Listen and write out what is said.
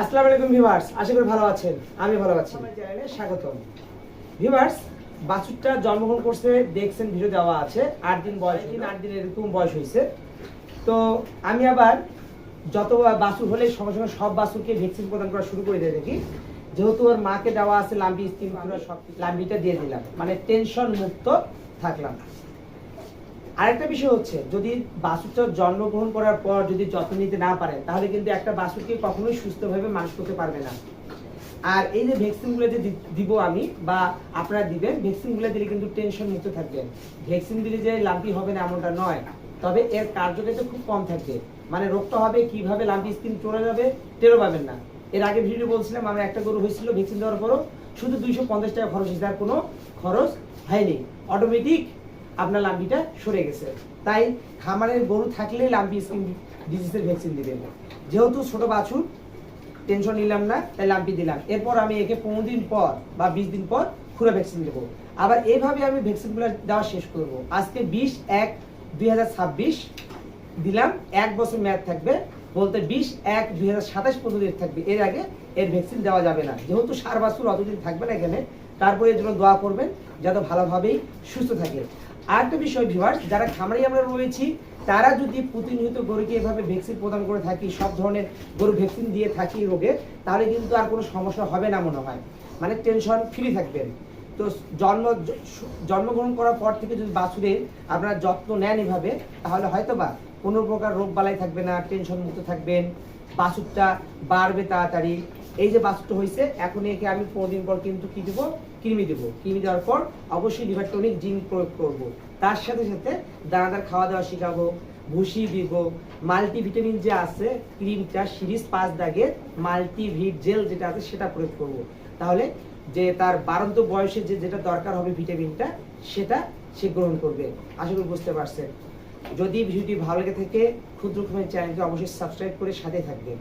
আসসালামু আলাইকুম ভিউয়ার্স আশা করি ভালো আছেন। আমি ভালো আছি। আমার চ্যানেলে স্বাগতম। ভিউয়ার্স বাছুরটা জন্মগ্রহণ করছে দেখছেন ভিডিও দেওয়া আছে আট দিন বয়স দিন আট দিন এরকম বয়স হয়েছে। তো আমি আবার যত বাছুর হলে সঙ্গে সঙ্গে সব বাছুরকে ভ্যাকসিন প্রদান করা শুরু করে দিয়ে দেখি যেহেতু ওর মাকে দেওয়া আছে লাম্বি স্কিন পুরো সব লাম্বিটা দিয়ে দিলাম। মানে টেনশন মুক্ত থাকলাম। আরেকটা বিষয় হচ্ছে, যদি বাছুরটা জন্মগ্রহণ করার পর যদি যত্ন নিতে না পারেন তাহলে কিন্তু একটা বাছুরকে কখনোই সুস্থভাবে মানুষ করতে পারবে না। আর এই যে ভ্যাকসিনগুলো যে দিব আমি, বা আপনারা দিবেন, ভ্যাকসিনগুলো দিলে কিন্তু টেনশন মুক্ত থাকবেন ভ্যাকসিন দিলে যে লাম্পি হবে না এমনটা নয়, তবে এর কার্যকারিতা খুব কম থাকবে। মানে রোগটা হবে কীভাবে লাম্পি স্কিন চলে যাবে টেরো পাবেন না। এর আগে ভিডিও বলছিলাম, আমার একটা গরু হয়েছিল, ভ্যাকসিন দেওয়ার পরও শুধু দুইশো পঞ্চাশ টাকা খরচ হয়েছে আর কোনো খরচ হয়নি। অটোমেটিক আপনার লাম্বিটা সরে গেছে। তাই খামারের গরু থাকলে লাম্বি স্কিন ডিজিজের ভ্যাকসিন দিবেন যেহেতু ছোট বাছুর টেনশন নিলাম না, তাই লাম্পি দিলাম। এরপর আমি একে পনেরো দিন পর বা বিশ দিন পর খুঁড়ে ভ্যাকসিন দেবো। আবার এইভাবে আমি ভ্যাকসিনগুলো দেওয়া শেষ করব। আজকে বিশ এক দুই দিলাম। এক বছর মেয়াদ থাকবে। বলতে বিশ এক দুই হাজার সাতাশ পর্যন্ত থাকবে। এর আগে এর ভ্যাকসিন দেওয়া যাবে না। যেহেতু সার বাছুর অতদিন থাকবে না এখানে, তারপরে এর জন্য দোয়া করবেন, যাতে ভালোভাবেই সুস্থ থাকে। আরেকটা বিষয় ভিউয়ার্স যারা খামারি আমরা রয়েছি, তারা যদি প্রতিনিয়ত গরুকে এভাবে ভ্যাকসিন প্রদান করে থাকি, সব ধরনের গরু ভ্যাকসিন দিয়ে থাকি রোগে, তাহলে কিন্তু আর কোনো সমস্যা হবে না মনে হয়। মানে টেনশন ফ্রি থাকবেন তো জন্ম, জন্মগ্রহণ করার পর থেকে যদি বাছুরের আপনারা যত্ন নেন এভাবে, তাহলে হয়তো বা কোনো প্রকার রোগ বালাই থাকবে না টেনশন মুক্ত থাকবেন, বাছুরটা বাড়বে তাড়াতাড়ি। এই যে বাছুরটা হয়েছে, এখন একে আমি পনেরো দিন পর কিন্তু কি দেবো? কৃমি দেবো। কৃমি দেওয়ার পর অবশ্যই লিভার জিন প্রয়োগ করব। তার সাথে সাথে দানাদার খাওয়া দাওয়া শেখাবো ভুসি দিব, মাল্টিভিটামিন যে আছে, ক্রিমটা সিরিজ পাঁচ দাগের মাল্টিভিট জেল যেটা আছে সেটা প্রয়োগ করব। তাহলে যে তার বারন্ত বয়সে যে যেটা দরকার হবে ভিটামিনটা, সেটা সে গ্রহণ করবে। আশা করি বুঝতে পারছেন। যদি ভিডিওটি ভালো লেগে থাকে ক্ষুদ্র ক্ষুদ্র চ্যানেলটি অবশ্যই সাবস্ক্রাইব করে সাথে থাকবেন।